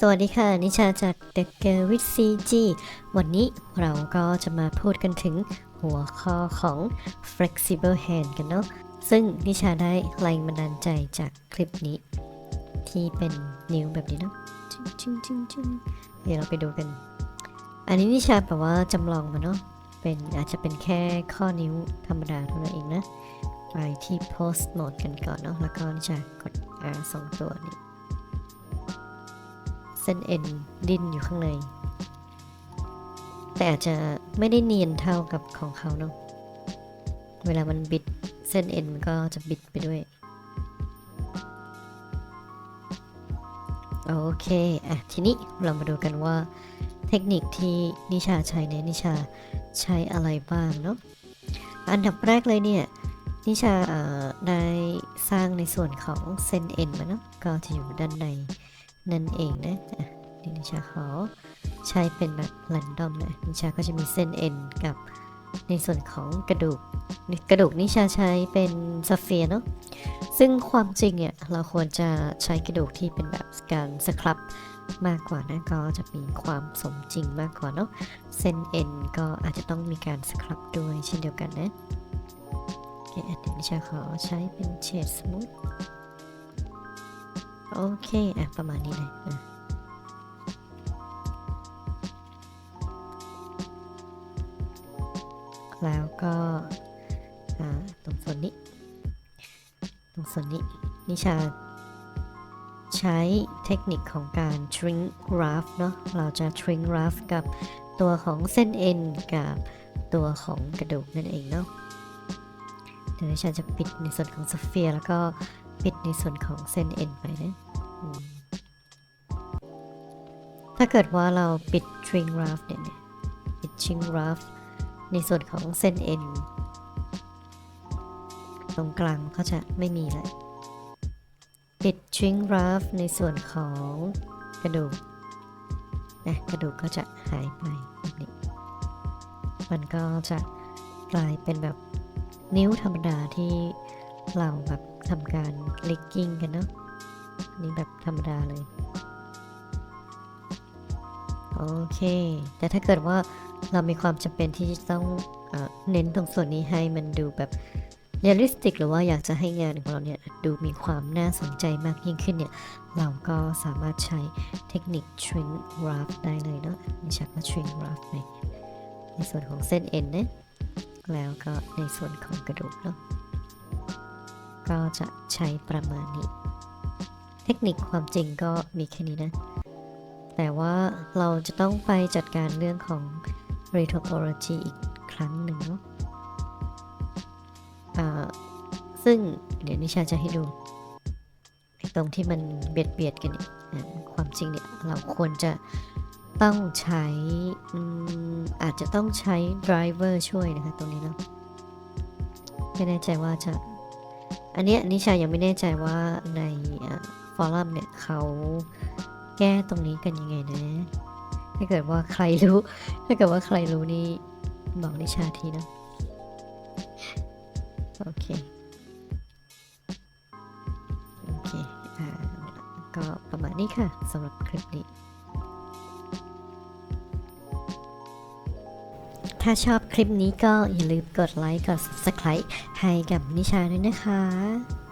สวัสดีค่ะ นิชาจาก The Girl with CG วันนี้เราก็จะมาพูดกันถึงหัวข้อของ flexible hand กันเนาะซึ่งนิชาได้แรงบันดาลใจจากคลิปนี้ ที่เป็นนิ้วแบบนี้เนาะจึงจึงจึงจึ้งเดี๋ยวเราไปดูกัน อันนี้นิชาแบบว่าจำลองมาเนาะเป็นอาจจะเป็นแค่ข้อนิ้วธรรมดาเท่านั้นเองนะ ไปที่ post mode กันก่อนเนาะแล้วก็นิชากด R สองตัวนี้ เส้นเอ็นดิ้นอยู่ข้างใน แต่อาจจะไม่ได้เนียนเท่ากับของเขาเนาะเวลามันบิดเส้นเอ็นมันก็จะบิดไปด้วย โอเคอะทีนี้เรามาดูกันว่า เทคนิคที่นิชาใช้เนี่ยนิชาใช้อะไรบ้างเนาะอันดับแรกเลยเนี่ยนิชาได้สร้างในส่วนของเส้นเอ็นมาเนาะก็จะอยู่ด้านใน นั่นเองนะนิชาขอใช้เป็นแบบแรนดอมนะนิชาก็จะมีเส้นเอ็นกับในส่วนของกระดูก กระดูกนิชาใช้เป็นซาเฟียเนาะซึ่งความจริงเนี่ยเราควรจะใช้กระดูกที่เป็นแบบการสครับมากกว่านะก็จะมีความสมจริงมากกว่าเนาะเส้นเอ็นก็อาจจะต้องมีการสครับด้วยเช่นเดียวกันนะโอเคอะเดี๋ยวนิชาขอใช้เป็นเฉดสมูท โอเค อะ ประมาณนี้เลยอะแล้วก็ตรงส่วนนี้ ตรงส่วนนี้ นิชา ใช้เทคนิคของการ shrink raft เนาะเราจะ shrink raft กับตัวของเส้นเอ็นกับตัวของกระดูกนั่นเองเนาะเดี๋ยวนิชาจะปิดในส่วนของสเฟียร์แล้วก็ ปิดในส่วนของเส้นเอ็นไปนะถ้าเกิดว่าเราปิด string raft เนี่ยปิด string raft ในส่วนของเส้นเอ็นตรงกลางก็จะไม่มีแล้วปิด string raft ในส่วนของกระดูกนะกระดูกก็จะหายไปแบบนี้มันก็จะกลายเป็นแบบนิ้วธรรมดาที่เราแบบ ทำการ licking กันเนาะอันนี้แบบธรรมดาเลย โอเค แต่ถ้าเกิดว่าเรามีความจำเป็นที่จะต้องเอเน้นตรงส่วนนี้ให้มันดูแบบเรียลลิสติกหรือว่าอยากจะให้งานของเราเนี่ยดูมีความน่าสนใจมากยิ่งขึ้นเนี่ย เราก็สามารถใช้เทคนิค shrink raft ได้เลยเนาะนี่ชักว่า shrink raft ในในส่วนของเส้นเอ็นนะแล้วก็ในส่วนของกระดูกเนาะ ก็จะใช้ประมาณนี้ เทคนิคความจริงก็มีแค่นี้นะ แต่ว่าเราจะต้องไปจัดการเรื่องของ retopology อีกครั้งหนึ่งเนาะอ่าซึ่งเดี๋ยวนิชาจะให้ดู ตรงที่มันเบียดเบียดกันเนี่ยความจริงเนี่ยเราควรจะต้องใช้อืมอาจจะต้องใช้ driver ช่วยนะคะตรงนี้เนาะไม่แน่ใจว่าจะ อันเนี้ยนิชายังไม่แน่ใจว่าในฟอรัมเนี่ยเขาแก้ตรงนี้กันยังไงนะ ถ้าเกิดว่าใครรู้ ถ้าเกิดว่าใครรู้นี่บอกนิชาทีนะ โอเค โอเค อ่า ก็ประมาณนี้ค่ะสำหรับคลิปนี้ ถ้าชอบคลิปนี้ก็อย่าลืมกดไลค์กด subscribe ให้กับนิชาด้วยนะคะ